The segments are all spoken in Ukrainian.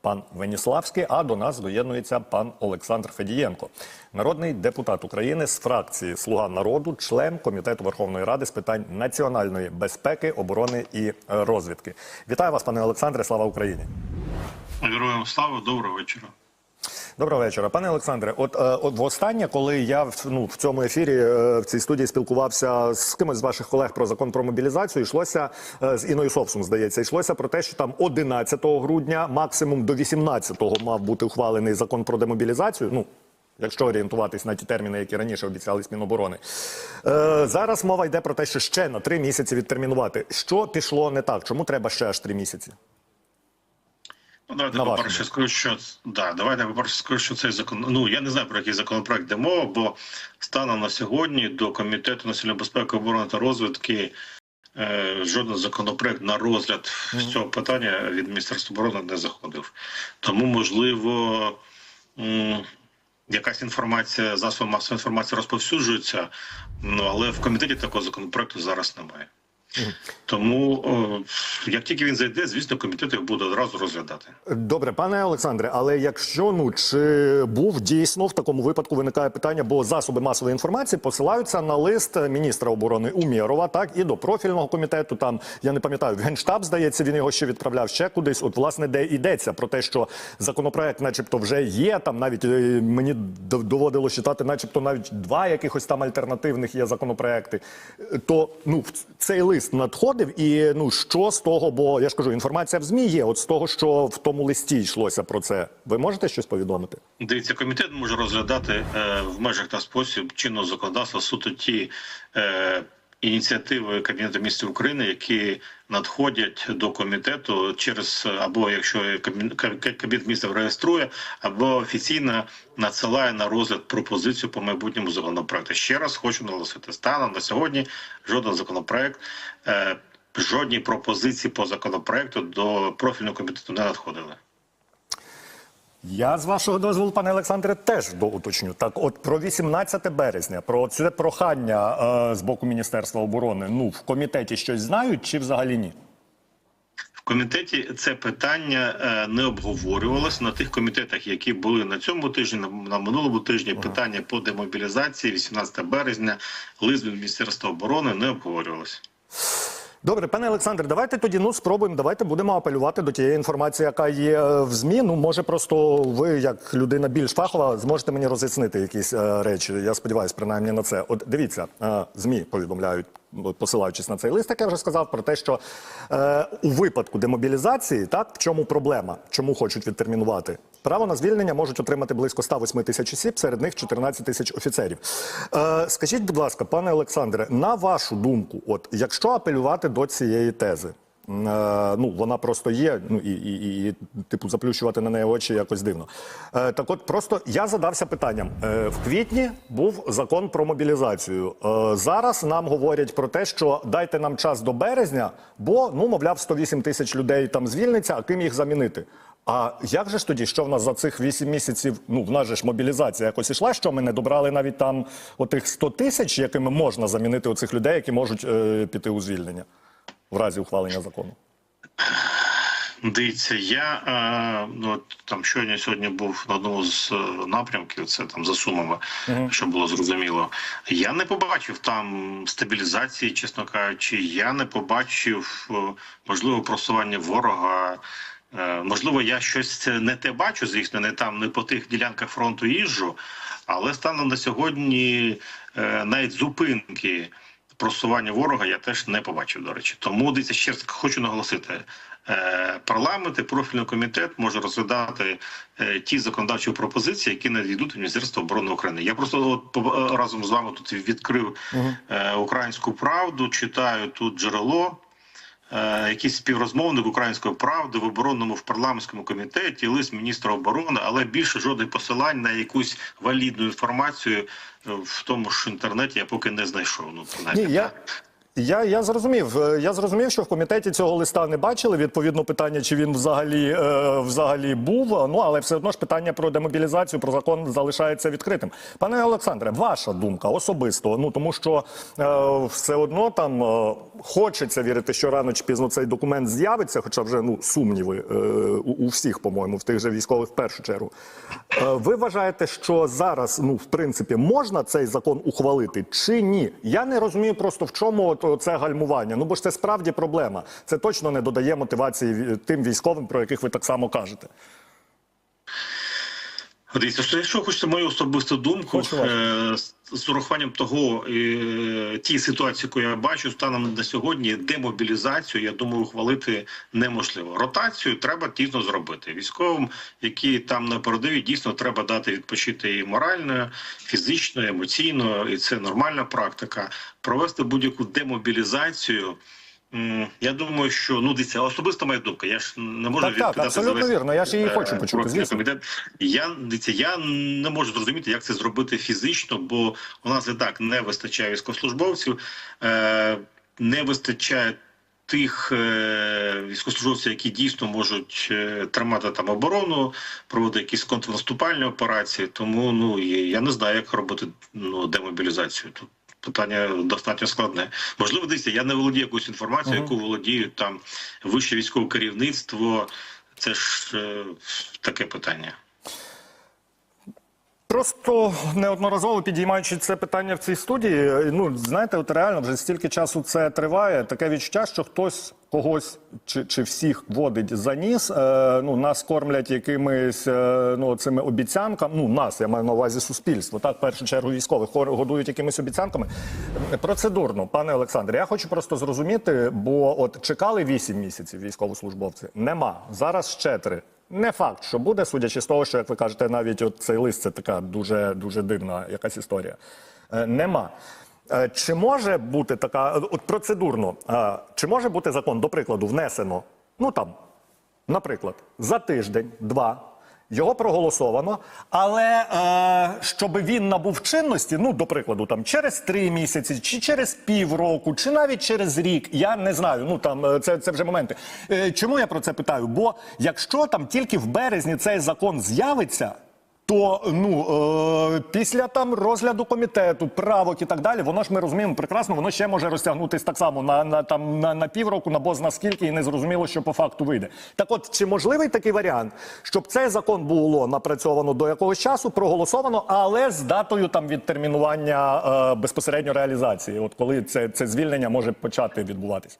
пан Веніславський. А до нас доєднується пан Олександр Федієнко, народний депутат України з фракції Слуга народу, член комітету Верховної Ради з питань національної безпеки, оборони і е, розвідки. Вітаю вас, пане Олександре. Слава Україні! Героям слава, доброго вечора. Доброго вечора, пане Олександре. От, е, от востаннє, коли я в- ну, в цьому ефірі е, в цій студії спілкувався з кимось з ваших колег про закон про мобілізацію, йшлося е, з Іною Совсум, здається, йшлося про те, що там 11 грудня, максимум до 18-го мав бути ухвалений закон про демобілізацію. Ну Якщо орієнтуватись на ті терміни, які раніше обіцяли з Міноборони, е, зараз мова йде про те, що ще на три місяці відтермінувати. Що пішло не так? Чому треба ще аж три місяці? Ну, давайте На по перше скажу, що да, давайте по перше скажу, що цей закон. Ну я не знаю про який законопроект йде мова, бо станом на сьогодні до комітету національної безпеки, оборони та розвідки е, жоден законопроект на розгляд з цього питання від міністерства оборони не заходив. Тому можливо. Якась інформація, засоби масової інформації розповсюджується, ну але в комітеті такого законопроекту зараз немає. Тому як тільки він зайде, звісно, комітет їх буде одразу розглядати. Добре, пане Олександре, але якщо ну чи був дійсно в такому випадку виникає питання, бо засоби масової інформації посилаються на лист міністра оборони Умєрова, так і до профільного комітету. Там я не пам'ятаю, генштаб здається, він його ще відправляв ще кудись. От власне де йдеться про те, що законопроект, начебто, вже є. Там навіть е, мені доводилось читати, начебто, навіть два якихось там альтернативних є законопроекти. Е, То ну в цей лист надходив, і ну що з того, бо я ж кажу, інформація в змі є. От з того, що в тому листі йшлося про це, ви можете щось повідомити? Дивіться, комітет може розглядати е, в межах та спосіб чинного законодавства суто ті е, ініціативи Кабінету міністрів України, які надходять до комітету через або якщо Кабінет міністрів реєструє, або офіційно надсилає на розгляд пропозицію по майбутньому законопроекту. Ще раз хочу наголосити, станом на сьогодні жоден законопроект. Е, Жодні пропозиції по законопроекту до профільного комітету не надходили. Я з вашого дозволу, пане Олександре, теж доуточню. Так, от про 18 березня, про це прохання е, з боку Міністерства оборони. Ну в комітеті щось знають чи взагалі ні? В комітеті це питання е, не обговорювалося на тих комітетах, які були на цьому тижні, на, на минулому тижні. Питання по демобілізації, 18 березня, лист Міністерства оборони не обговорювалося. Добре, пане Олександре, давайте тоді ну спробуємо. Давайте будемо апелювати до тієї інформації, яка є е, в змі. Ну може, просто ви, як людина більш фахова, зможете мені роз'яснити якісь е, речі. Я сподіваюся, принаймні на це. От дивіться, е, змі повідомляють, посилаючись на цей лист, як я вже сказав, про те, що е, у випадку демобілізації, так в чому проблема, чому хочуть відтермінувати. Право на звільнення можуть отримати близько 108 тисяч осіб, серед них 14 тисяч офіцерів. Е, скажіть, будь ласка, пане Олександре, на вашу думку, от якщо апелювати до цієї тези, ну вона просто є, ну і, і, і, типу заплющувати на неї очі якось дивно. Е, так, от просто я задався питанням. Е, в квітні був закон про мобілізацію. Е, зараз нам говорять про те, що дайте нам час до березня, бо ну мовляв 108 тисяч людей там звільниться, а ким їх замінити. А як же ж тоді, що в нас за цих 8 місяців, ну в нас же ж мобілізація якось ішла, що ми не добрали навіть там отих 100 тисяч, якими можна замінити оцих людей, які можуть е, піти у звільнення в разі ухвалення закону? Дивіться, я е, ну, там щойно сьогодні був на одному з е, напрямків, це там за сумами, щоб було зрозуміло. Я не побачив там стабілізації, чесно кажучи. Я не побачив е, можливо просування ворога. Е, Можливо, я щось не те бачу, звісно, не там, не по тих ділянках фронту їжджу, але станом на сьогодні е, навіть зупинки просування ворога я теж не побачив, до речі. Тому дивіться, ще раз хочу наголосити. е, Парламент і профільний комітет може розглядати е, ті законодавчі пропозиції, які надійдуть у Міністерства оборони України. Я просто от по- разом з вами тут відкрив угу. українську правду, читаю тут джерело. Е, якийсь співрозмовник української правди в оборонному в парламентському комітеті, лист міністра оборони, але більше жодних посилань на якусь валідну інформацію е, в тому ж інтернеті я поки не знайшов. Ну принаймні, Ні, я. Я, я зрозумів. Е, Я зрозумів, що в комітеті цього листа не бачили. Відповідно, питання, чи він взагалі, е, взагалі був. Ну але все одно ж питання про демобілізацію, про закон залишається відкритим. Пане Олександре, ваша думка особисто. Ну тому що е, все одно там е, хочеться вірити, що рано чи пізно цей документ з'явиться, хоча вже ну сумніви е, у, у всіх, по-моєму, в тих же військових в першу чергу. Е, ви вважаєте, що зараз, ну в принципі, можна цей закон ухвалити чи ні? Я не розумію просто в чому от, це гальмування. Ну бо ж це справді проблема. Це точно не додає мотивації тим військовим, про яких ви так само кажете. Дивіться, що якщо хочете мою особисту думку, е, з- урахуванням того е, ті ситуації, яку я бачу, станом на сьогодні демобілізацію, я думаю, ухвалити неможливо. Ротацію треба дійсно зробити. Військовим, які там на передовій, дійсно треба дати відпочити і морально, фізично, емоційно, і це нормальна практика. Провести будь-яку демобілізацію. Я думаю, що ну дивіться, особиста моя думка. Я ж не можу Так, так, відповідати за абсолютно весь, вірно. Я ж її е, хочу почути, звісно. комітет. Я дивіться, я не можу зрозуміти, як це зробити фізично, бо у нас і так не вистачає військовослужбовців, е, не вистачає. Тих е, військовослужбовців, які дійсно можуть е, тримати там оборону, проводити якісь контрнаступальні операції. Тому ну я не знаю, як робити ну демобілізацію. Тут питання достатньо складне. Можливо, дивіться, я не володію якоюсь інформацією, яку володіють там вище військове керівництво. Це ж е, таке питання. Просто неодноразово підіймаючи це питання в цій студії, ну знаєте, от реально вже стільки часу це триває. Таке відчуття, що хтось когось чи, чи всіх водить за ніс. Е, ну нас кормлять якимись е, ну цими обіцянками. Ну нас я маю на увазі суспільство. Так, в першу чергу військових годують якимись обіцянками. Процедурно, пане Олександре, я хочу просто зрозуміти, бо от чекали 8 місяців військовослужбовці. Нема зараз ще три. Не факт, що буде, судячи з того, що як ви кажете, навіть от цей лист це така дуже дуже дивна якась історія. Е, нема. Е, Чи може бути така, от процедурно, е, чи може бути закон, до прикладу, внесено, ну там, наприклад, за тиждень, два. Його проголосовано, але е, щоб він набув чинності, ну до прикладу, там через три місяці, чи через півроку, чи навіть через рік, я не знаю. Ну там е, це, це вже моменти. Е, чому я про це питаю? Бо якщо там тільки в березні цей закон з'явиться. То ну е, після там розгляду комітету, правок і так далі, воно ж ми розуміємо прекрасно, воно ще може розтягнутись так само на, на там на, на півроку, на бозна скільки, і не зрозуміло, що по факту вийде. Так, от чи можливий такий варіант, щоб цей закон було напрацьовано до якогось часу, проголосовано, але з датою там відтермінування е, безпосередньо реалізації, от коли це, це звільнення може почати відбуватись?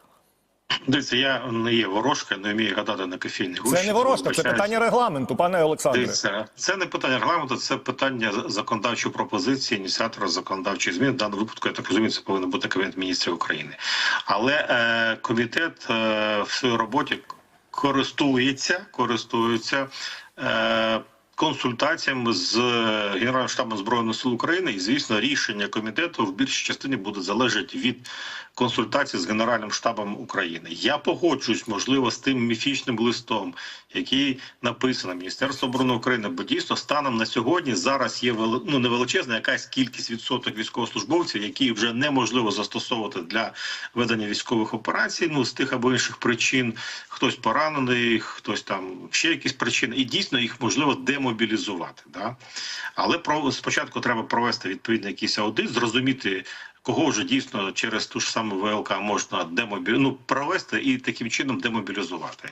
Дивіться, я не є ворожка, не вмію гадати на кофейній гущі. Це не ворожка, це питання регламенту, пане Олександре. Дивіться, це не питання регламенту, це питання законодавчої пропозиції, ініціатора законодавчої зміни. В даному випадку, я так розумію, це повинен бути Кабінет міністрів України. Але е, комітет е, в своїй роботі користується, користується. Е, Консультаціями з е, Генеральним штабом збройних сил України, і звісно, рішення комітету в більшій частині буде залежати від консультацій з Генеральним штабом України. Я погоджуюсь, можливо, з тим міфічним листом, який написано Міністерство оборони України, бо дійсно станом на сьогодні зараз є ну, невеличезна якась кількість відсоток військовослужбовців, які вже неможливо застосовувати для ведення військових операцій. Ну з тих або інших причин хтось поранений, хтось там ще якісь причини, і дійсно їх можливо демобілізувати. Да? Але про спочатку треба провести відповідний якийсь аудит, зрозуміти. Кого вже дійсно через ту ж саму ВЛК можна демобі... ну, провести і таким чином демобілізувати?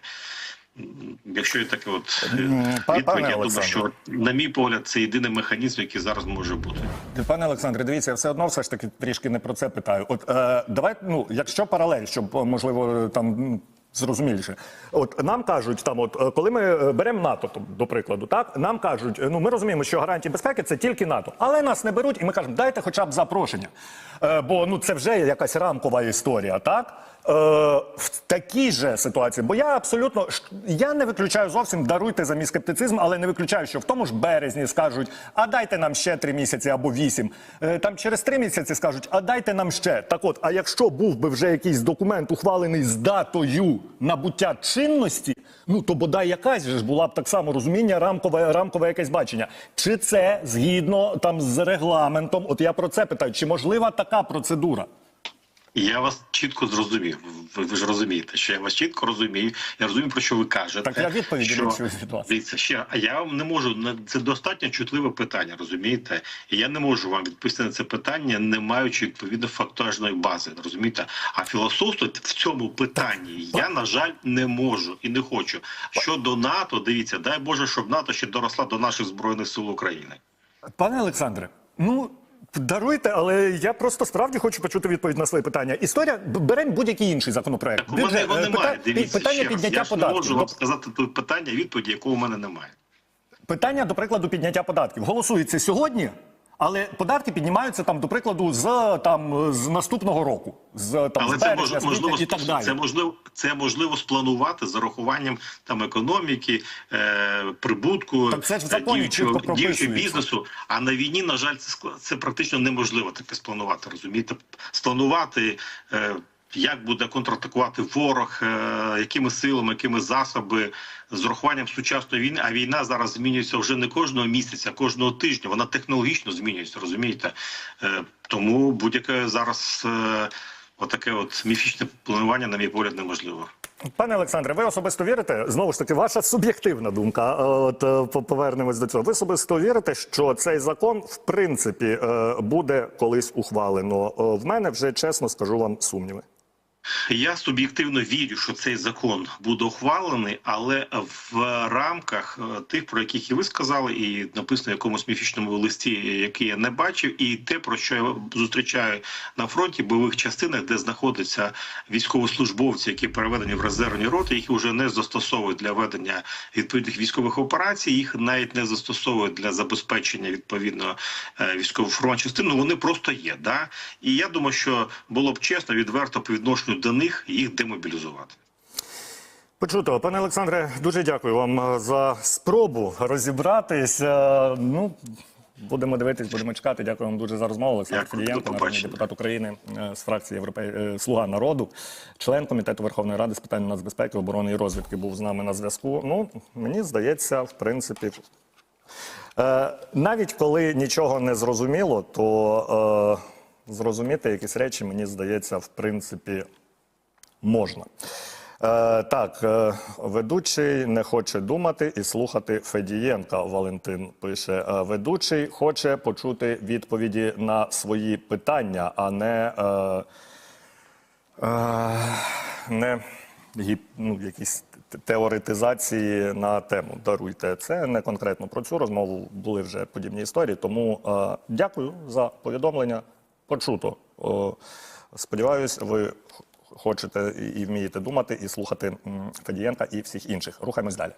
Якщо є таке от е, па- відповідь, пане я думаю, що на мій погляд це єдиний механізм, який зараз може бути. Пане Олександре, дивіться, я все одно все ж таки трішки не про це питаю. От е, давайте, ну, якщо паралель, щоб е, можливо там. Зрозуміліше, от нам кажуть, там, от коли ми е, беремо НАТО, то, до прикладу, так нам кажуть, е, ну ми розуміємо, що гарантії безпеки це тільки НАТО, але нас не беруть, і ми кажемо, дайте хоча б запрошення. Е, бо ну це вже якась рамкова історія, так? Е, в такій же ситуації, бо я абсолютно я не виключаю зовсім даруйте за мій скептицизм, але не виключаю, що в тому ж березні скажуть, а дайте нам ще три місяці або вісім. Е, Там через три місяці скажуть, а дайте нам ще. Так от, а якщо був би вже якийсь документ ухвалений з датою набуття чинності, ну то бодай якась ж була б так само розуміння, рамкове, рамкове якесь бачення. Чи це згідно там з регламентом? От я про це питаю, чи можлива така процедура? Я вас чітко зрозумів. Ви, ви ж розумієте, що я вас чітко розумію. Я розумію, про що ви кажете. Так я відповіді що... Дивіться, ще а я вам не можу це достатньо чутливе питання, розумієте? І я не можу вам відповісти на це питання, не маючи відповідно фактажної бази, розумієте? А філософствувати в цьому питанні я на жаль не можу і не хочу. Щодо НАТО, дивіться, дай Боже, щоб НАТО ще доросла до наших збройних сил України. Пане Олександре, ну. Даруйте, але я просто справді хочу почути відповідь на своє питання. Історія беремо будь-який інший законопроект. Так у мене його е, немає. пита- Дивіться питання ще раз. підняття Я ж не податків. можу вам сказати тут питання, відповіді, якого у мене немає. Питання, до прикладу, підняття податків голосується сьогодні, але податки піднімаються там, до прикладу, з там з наступного року, з там Але з це березня, мож, можливо і так далі. це можливо це можливо спланувати з урахуванням там економіки, е, прибутку Так це ж е, діючого, діючого бізнесу. А на війні, на жаль, це це практично неможливо таке спланувати. Розумієте, спланувати. Е, як буде контратакувати ворог, е, якими силами, якими засоби з урахуванням сучасної війни? А війна зараз змінюється вже не кожного місяця, а кожного тижня. Вона технологічно змінюється, розумієте? Е, тому будь-яке зараз е, отаке от міфічне планування, на мій погляд, неможливо. Пане Олександре, ви особисто вірите? Знову ж таки, ваша суб'єктивна думка. От по- повернемось до цього. Ви особисто вірите, що цей закон в принципі буде колись ухвалено? В мене вже чесно скажу вам сумніви. Я суб'єктивно вірю, що цей закон буде ухвалений, але в рамках е, тих, про яких і ви сказали, і написано в якомусь міфічному листі, який я не бачив, і те, про що я зустрічаю на фронті бойових частинах, де знаходяться військовослужбовці, які переведені в резервні роти, їх вже не застосовують для ведення відповідних військових операцій, їх навіть не застосовують для забезпечення відповідно е, військових фронт частин. Ну вони просто є. Да? І я думаю, що було б чесно, відверто по відношенню до них їх демобілізувати. Почуто, пане Олександре, дуже дякую вам е, за спробу розібратись. Ну, будемо дивитись, будемо чекати. Дякую вам дуже за розмову. Олександр Філієнко, народний депутат України е, з фракції Європей... е, Слуга народу, член комітету Верховної Ради з питань нацбезпеки, оборони і розвідки був з нами на зв'язку. Ну, мені здається, в принципі. Навіть коли нічого не зрозуміло, то е, зрозуміти якісь речі, мені здається, в принципі, можна. Е, так, е, ведучий не хоче думати і слухати Федієнка. Валентин пише: Е, ведучий хоче почути відповіді на свої питання, а не, е, е, не гіп, ну, якісь теоретизації на тему. Даруйте. Це не конкретно про цю розмову. Були вже подібні історії. Тому е, дякую за повідомлення. Почуто. О, сподіваюсь, ви хочете і вмієте думати і слухати Федієнка і всіх інших. Рухаємось далі.